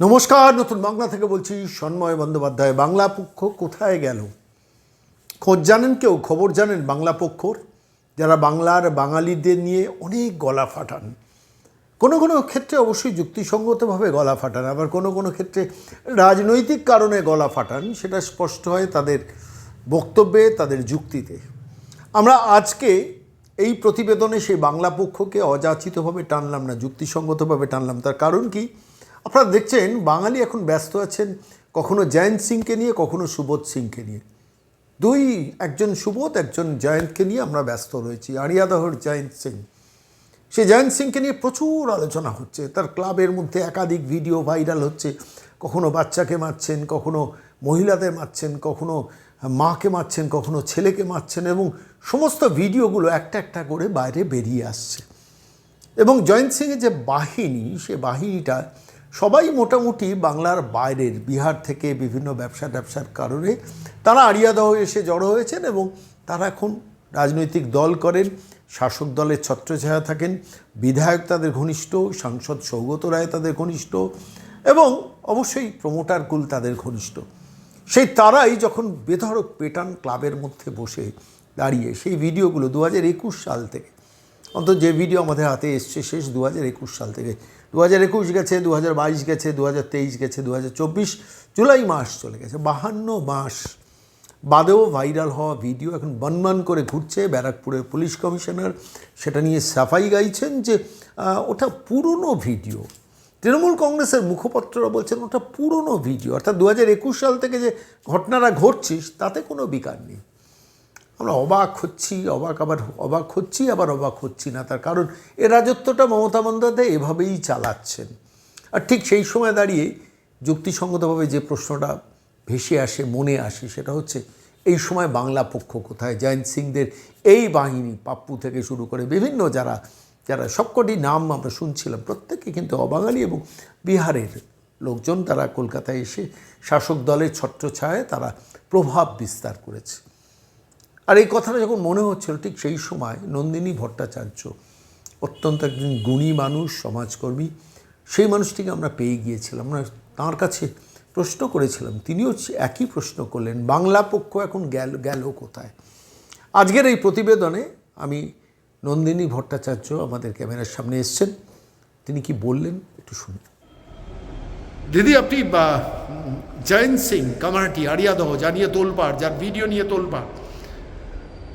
নমস্কার, নতুন বাংলা থেকে বলছি সন্ময় বন্দ্যোপাধ্যায়। বাংলা পক্ষ কোথায় গেল? খোঁজ জানেন কেউ? খবর জানেন বাংলা পক্ষর? যারা বাংলার বাঙালিদের নিয়ে অনেক গলা ফাটান। কোনো কোনো ক্ষেত্রে অবশ্যই যুক্তিসঙ্গতভাবে গলা ফাটান, আবার কোনো কোনো ক্ষেত্রে রাজনৈতিক কারণে গলা ফাটান, সেটা স্পষ্ট হয় তাদের বক্তব্যে, তাদের যুক্তিতে। আমরা আজকে এই প্রতিবেদনে সেই বাংলা পক্ষকে অযাচিতভাবে টানলাম না, যুক্তিসঙ্গতভাবে টানলাম। তার কারণ কি? আপনারা দেখছেন, বাঙালি এখন ব্যস্ত আছেন কখনো জয়ন্ত সিংকে নিয়ে, কখনো সুবোধ সিংকে নিয়ে। দুই, একজন সুবোধ, একজন জয়ন্তকে নিয়ে আমরা ব্যস্ত রয়েছি। আরিয়াদহর জয়ন্ত সিং। সে জয়ন্ত সিংকে নিয়ে প্রচুর আলোচনা হচ্ছে। তার ক্লাবের মধ্যে একাধিক ভিডিও ভাইরাল হচ্ছে। কখনো বাচ্চাকে মারছেন, কখনো মহিলাদের মারছেন, কখনো মাকে মারছেন, কখনো ছেলেকে মারছেন এবং সমস্ত ভিডিওগুলো একটা একটা করে বাইরে বেরিয়ে আসছে। এবং জয়ন্ত সিংয়ের যে বাহিনী, সে বাহিনীটা সবাই মোটামুটি বাংলার বাইরের, বিহার থেকে বিভিন্ন ব্যবসা ব্যবসার কারণে তারা আড়িয়াদহ এসে জড়ো হয়েছেন এবং তারা এখন রাজনৈতিক দল করেন, শাসক দলের ছত্রছায়া থাকেন, বিধায়ক তাদের ঘনিষ্ঠ, সাংসদ সৌগত রায় তাদের ঘনিষ্ঠ এবং অবশ্যই প্রমোটার কুল তাদের ঘনিষ্ঠ। সেই তারাই যখন বেধড়ক পেটান ক্লাবের মধ্যে বসে দাঁড়িয়ে, সেই ভিডিওগুলো দু হাজার একুশ সাল থেকে, অন্তত যে ভিডিও আমাদের হাতে এসছে শেষ দু হাজার একুশ সাল থেকে দু হাজার একুশ গেছে দু হাজার বাইশ গেছে দু হাজার তেইশ গেছে দু হাজার চব্বিশ জুলাই মাস চলে গেছে, বাহান্ন মাস বাদেও ভাইরাল হওয়া ভিডিও এখন বনমান করে ঘুরছে ব্যারাকপুরের পুলিশ কমিশনার। সেটা নিয়ে সাফাই গাইছেন যে ওটা পুরনো ভিডিও। তৃণমূল কংগ্রেসের মুখপাত্ররা বলছেন ওটা পুরনো ভিডিও। অর্থাৎ দু সাল থেকে যে ঘটনাটা ঘটছিস তাতে কোনো বিকার নেই। আমরা অবাক হচ্ছি, অবাক আবার, অবাক হচ্ছি, আবার অবাক হচ্ছি না। তার কারণ এ রাজত্বটা মমতা বন্দ্যোপাধ্যায় এভাবেই চালাচ্ছেন। আর ঠিক সেই সময় দাঁড়িয়ে যুক্তিসঙ্গতভাবে যে প্রশ্নটা ভেসে আসে, মনে আসে, সেটা হচ্ছে, এই সময় বাংলা পক্ষ কোথায়? জয়ন্ত সিংদের এই বাহিনী, পাপ্পু থেকে শুরু করে বিভিন্ন যারা যারা সবকটি নাম আমরা শুনছিলাম প্রত্যেকে কিন্তু অবাঙালি এবং বিহারের লোকজন তারা কলকাতায় এসে শাসক দলের ছত্রছায়ায় তারা প্রভাব বিস্তার করেছে। আর এই কথাটা যখন মনে হচ্ছিল, ঠিক সেই সময় নন্দিনী ভট্টাচার্য অত্যন্ত একজন গুণী মানুষ, সমাজকর্মী, সেই মানুষটিকে আমরা পেয়ে গিয়েছিলাম। আমরা তাঁর কাছে প্রশ্ন করেছিলাম, তিনিও একই প্রশ্ন করলেন, বাংলা পক্ষ এখন গেল গেল কোথায়? আজকের এই প্রতিবেদনে আমি নন্দিনী ভট্টাচার্য আমাদের ক্যামেরার সামনে এসছেন, তিনি কি বললেন একটু শুনি দিদি, আপনি জয়ন্ত সিং আরিয়াদহ যা নিয়ে তোলপাড়, যার ভিডিও নিয়ে তোলপাড়।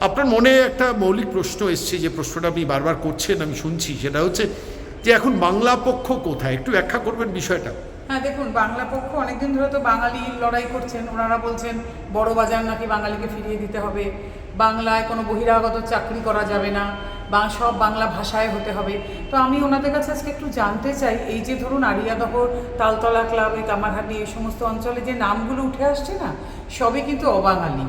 আপনার মনে একটা মৌলিক প্রশ্ন এসছে যে প্রশ্নটা আপনি বারবার করছেন, আমি শুনছি। সেটা হচ্ছে যে এখন বাংলা পক্ষ কোথায়? একটু ব্যাখ্যা করবেন বিষয়টা। হ্যাঁ দেখুন, বাংলা পক্ষ অনেকদিন ধরে তো বাঙালি লড়াই করছেন। ওনারা বলছেন, বড় বাজার নাকি বাঙালিকে ফিরিয়ে দিতে হবে। বাংলায় কোনো বহিরাগত চাকরি করা যাবে না। বা সব বাংলা ভাষায় হতে হবে। তো আমি ওনাদের কাছে আজকে একটু জানতে চাই, এই যে ধরুন আরিয়াদহ, তালতলা ক্লাব, এই কামারহাটি, এই সমস্ত অঞ্চলে যে নামগুলো উঠে আসছে না, সবই কিন্তু অবাঙালি।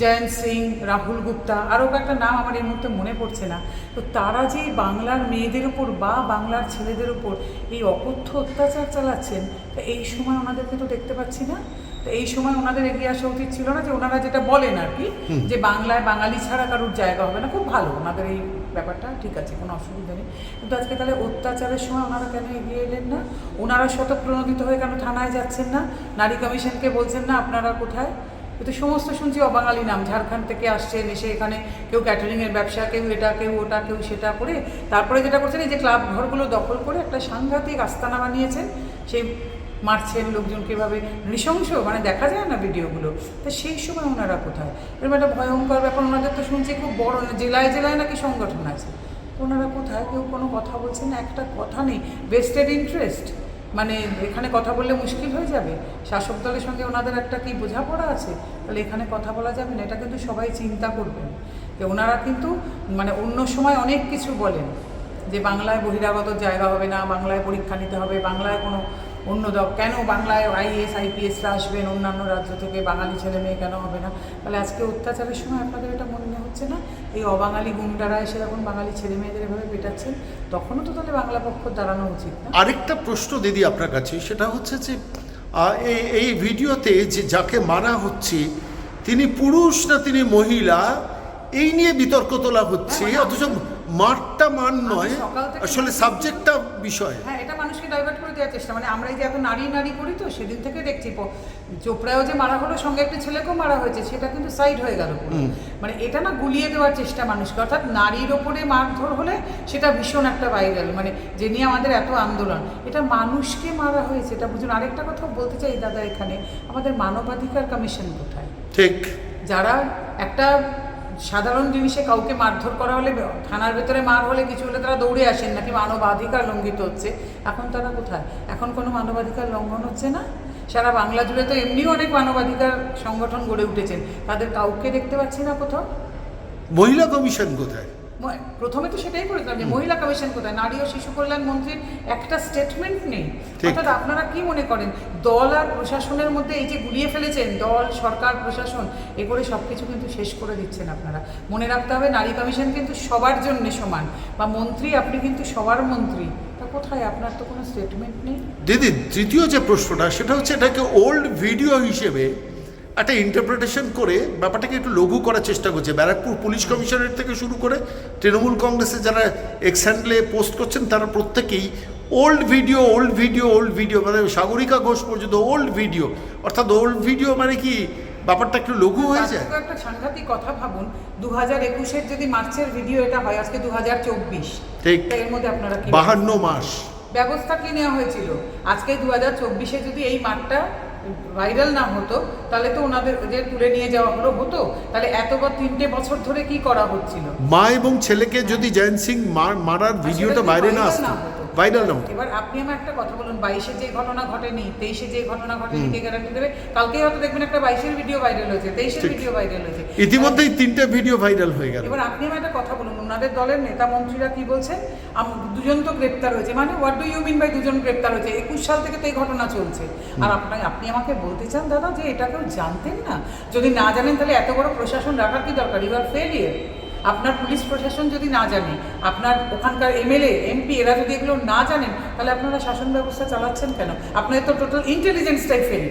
জয়ন্ত সিং রাহুল গুপ্তা আরও একটা নাম আমার এই মুহূর্তে মনে পড়ছে না। তো তারা যে বাংলার মেয়েদের উপর বা বাংলার ছেলেদের উপর এই অকথ্য অত্যাচার চালাচ্ছেন তো এই সময় ওনাদেরকে তো দেখতে পাচ্ছি না। তো এই সময় ওনাদের এগিয়ে আসা উচিত ছিল না যে ওনারা যেটা বলেন আর কি যে বাংলায় বাঙালি ছাড়া কারোর জায়গা হবে না। খুব ভালো ওনাদের এই ব্যাপারটা ঠিক আছে কোনো অসুবিধা নেই। কিন্তু আজকে তাহলে অত্যাচারের সময় ওনারা কেন এগিয়ে এলেন না? ওনারা শতপ্রণোদিত হয়ে কেন থানায় যাচ্ছেন না? নারী কমিশনকে বলছেন না আপনারা কোথায়? কিন্তু সমস্ত শুনছি অবাঙালি নাম। ঝাড়খণ্ড থেকে আসছেন, এসে এখানে কেউ ক্যাটারিংয়ের ব্যবসা, কেউ এটা, কেউ ওটা, কেউ সেটা করে তারপরে যেটা করছেন, এই যে ক্লাব ঘরগুলো দখল করে একটা সাংঘাতিক আস্তানা বানিয়েছেন। সেই মারছেন লোকজনকে এভাবে নৃশংস মানে দেখা যায় না ভিডিওগুলো। তা সেই সময় ওনারা কোথায়? এরকম একটা ভয়ঙ্কর ব্যাপার, ওনাদের তো শুনছি খুব বড় জেলায় জেলায় নাকি সংগঠন আছে। ওনারা কোথায়? কেউ কোনো কথা বলছেন? একটা কথা নেই। বেস্টেড ইন্টারেস্ট মানে এখানে কথা বললে মুশকিল হয়ে যাবে। শাসক দলের সঙ্গে ওনাদের একটা কি বোঝাপড়া আছে? তাহলে এখানে কথা বলা যাবে না, এটা কিন্তু সবাই চিন্তা করবেন। যে ওনারা কিন্তু মানে অন্য সময় অনেক কিছু বলেন, যে বাংলায় বহিরাগত জায়গা হবে না, বাংলায় পরীক্ষা নিতে হবে, বাংলায় কোনো অন্য দল। কেন বাংলায় আইএস আইপিএসরা আসবেন? অন্যান্য রাজ্য থেকে বাঙালি ছেলে মেয়ে কেন হবে না? তাহলে আজকে অত্যাচারের সময় আপনাদের এটা মনে হচ্ছে না? এই অবাঙালি গুন্ডারা এসে যখন বাঙালি ছেলে মেয়েদের এভাবে পেটাচ্ছেন তখনও তো তাহলে বাংলা পক্ষ দাঁড়ানো উচিত না? আরেকটা প্রশ্ন দিদি আপনার কাছে সেটা হচ্ছে যে এই এই ভিডিওতে যে যাকে মারা হচ্ছে তিনি পুরুষ না তিনি মহিলা এই নিয়ে বিতর্ক তোলা হচ্ছে? অথচ মারটা মান নয় আসলে সাবজেক্টটা বিষয়। হ্যাঁ এটা মানুষকে ডাইভার্ট করে দেওয়ার চেষ্টা। মানে আমরা এই যে এখন নারী নারী করি তো সেদিন থেকে দেখছি চোপড়ায়ও যে মারা হলো সঙ্গে একটা ছেলেকেও মারা হয়েছে সেটা কিন্তু সাইড হয়ে গেল মানে এটা না গুলিয়ে দেওয়ার চেষ্টা মানুষকে। অর্থাৎ নারীর ওপরে মারধর হলে সেটা ভীষণ একটা ভাইরাল মানে যে নিয়ে আমাদের এত আন্দোলন। এটা মানুষকে মারা হয়েছে এটা বুঝুন। আরেকটা কথা বলতে চাই দাদা এখানে আমাদের মানবাধিকার কমিশন কোথায়? ঠিক। যারা একটা সাধারণ জিনিসে কাউকে মারধর করা হলে থানার ভেতরে মার হলে কিছু হলে তারা দৌড়ে আসেন নাকি মানবাধিকার লঙ্ঘিত হচ্ছে। এখন তারা কোথায়? এখন কোনো মানবাধিকার লঙ্ঘন হচ্ছে না? সারা বাংলা জুড়ে তো এমনিও অনেক মানবাধিকার সংগঠন গড়ে উঠেছেন। তাদের কাউকে দেখতে পাচ্ছি না কোথাও? মহিলা কমিশন কোথায়? প্রথমে তো সেটাই করেছিলাম যে মহিলা কমিশন কোথায়? নারী ও শিশু কল্যাণ মন্ত্রীর একটা স্টেটমেন্ট নেই। অর্থাৎ আপনারা কি মনে করেন? দল আর প্রশাসনের মধ্যে এই যে গুলিয়ে ফেলেছেন দল সরকার প্রশাসন এ করে সব কিছু কিন্তু শেষ করে দিচ্ছেন আপনারা। মনে রাখতে হবে নারী কমিশন কিন্তু সবার জন্য সমান। বা মন্ত্রী আপনি কিন্তু সবার মন্ত্রী। তা কোথায়? আপনার তো কোনো স্টেটমেন্ট নেই। দিদি তৃতীয় যে প্রশ্নটা সেটা হচ্ছে এটাকে ওল্ড ভিডিও হিসেবে একটা ইন্টারপ্রিটেশন করে ব্যাপারটাকে একটু লঘু করার চেষ্টা করছে। ব্যারাকপুর পুলিশ কমিশনারেট থেকে শুরু করে তৃণমূল কংগ্রেসে যারা এক্স হ্যান্ডলে পোস্ট করছেন তারা প্রত্যেকেই old video old video old video মানে সাগরিকা ঘোষ পর্যন্ত ওল্ড ভিডিও অর্থাৎ ওল্ড ভিডিও মানে কি? ব্যাপারটা একটু লঘু হয়ে যায়। একটা সাংঘাতিক কথা ভাবুন দু হাজার একুশের যদি মার্চের ভিডিও এটা হয় আজকে দু হাজার চব্বিশ। ঠিক। এর মধ্যে আপনারা বাহান্ন মাস। ব্যবস্থা কি নেওয়া হয়েছিল? আজকে দু হাজার চব্বিশে যদি এই মাঠটা ভাইরাল না হতো তাহলে তো ওনাদের ওদের তুলে নিয়ে যাওয়া হলো হতো। তাহলে এতবার তিনটে বছর ধরে কি করা হচ্ছিল? মা এবং ছেলেকে যদি জয়ন্ত সিং মার- মারার ভিডিওটা বাইরে না আসতো? ভাইরাল না হতো এবার আপনি আমার একটা কথা বলুন বাইশে যে ঘটনা ঘটেনি তেইশে যে ঘটনা ঘটেনি কে গ্যারান্টি দেবে? কালকেই হয়তো দেখবেন একটা বাইশের ভিডিও ভাইরাল হয়েছে তেইশের। ভিডিও ভাইরাল হয়েছে। ইতিমধ্যেই তিনটে ভিডিও ভাইরাল হয়ে গেল। এবার আপনি আমার একটা কথা বলুন ওনাদের দলের নেতা মন্ত্রীরা কি বলছেন দুজন তো গ্রেপ্তার হয়েছে। মানে what do you mean by দুজন গ্রেপ্তার হয়েছে? একুশ সাল থেকে তো এই ঘটনা চলছে। আর আপনার আপনি আমাকে বলতে চান দাদা যে এটা কেউ জানতেন না? যদি না জানেন তাহলে এত বড় প্রশাসন রাখার কি দরকার? ইউ আর ফেলিয়ার আপনার পুলিশ প্রশাসন যদি না জানে আপনার ওখানকার এমএলএ এমপি এরা যদি এগুলো না জানেন তাহলে আপনারা শাসন ব্যবস্থা চালাচ্ছেন কেন? আপনার তো টোটাল ইন্টেলিজেন্সটাই ফেল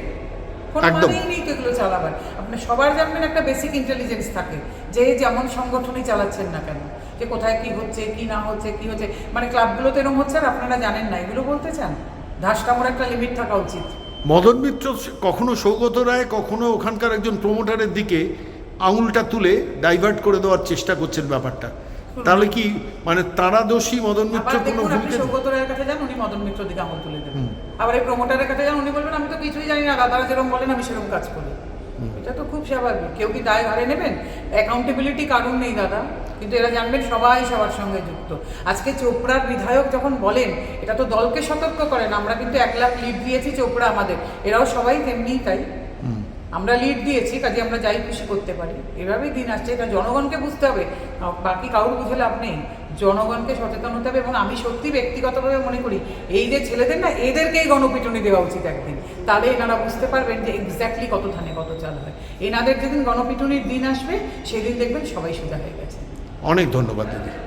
কোনো নেই তো এগুলো চালাবার। আপনার সবার জানবেন একটা বেসিক ইন্টেলিজেন্স থাকে যে যেমন সংগঠনই চালাচ্ছেন না কেন যে কোথায় কি হচ্ছে কি না হচ্ছে কি হচ্ছে। মানে ক্লাবগুলোতে এরকম হচ্ছে আর আপনারা জানেন না এগুলো বলতে চান? ধাস একটা লিমিট থাকা উচিত। মদন মিত্র কখনো সৌগত রায় কখনো ওখানকার একজন প্রমোটারের দিকে আঙুলটা তুলে ডাইভার্ট করে দেওয়ার চেষ্টা করছেন ব্যাপারটা। তাহলে কি মানে তারা দোষী মদন মিত্র কোনো ভূমিকা সৌগত রায়ের কাছে যান উনি মদন মিত্র দিকে আঙুল তুলে দেবেন। আবার এই প্রমোটারের কাছে যান উনি বলবেন আমি তো কিছুই জানি না দাদারা যেরকম বলেন আমি সেরকম কাজ করি। এটা তো খুব স্বাভাবিক। কেউ কি দায় ঘাড়ে নেবেন? অ্যাকাউন্টেবিলিটি কারণ নেই দাদা? কিন্তু এরা জানবেন সবাই সবার সঙ্গে যুক্ত। আজকে চোপড়ার বিধায়ক যখন বলেন এটা তো দলকে সতর্ক করেন আমরা কিন্তু এক লাখ লিড দিয়েছি চোপড়া আমাদের। এরাও সবাই তেমনিই তাই। আমরা লিড দিয়েছি, কাজে আমরা যাই খুশি করতে পারি। এভাবেই দিন আসছে, এটা জনগণকে বুঝতে হবে। বাকি কারোর বুঝে লাভ নেই। জনগণকে সচেতন হতে হবে এবং আমি সত্যি ব্যক্তিগতভাবে মনে করি, এই যে ছেলেদের না, এদেরকেই গণপিটুনি দেওয়া উচিত একদিন। তাহলে এনারা বুঝতে পারবেন যে এক্স্যাক্টলি কত ধানে কত চাল হয়। এনাদের যেদিন গণপিটুনির দিন আসবে, সেদিন দেখবেন সবাই সোজা হয়ে গেছে। অনেক ধন্যবাদ, দিদি।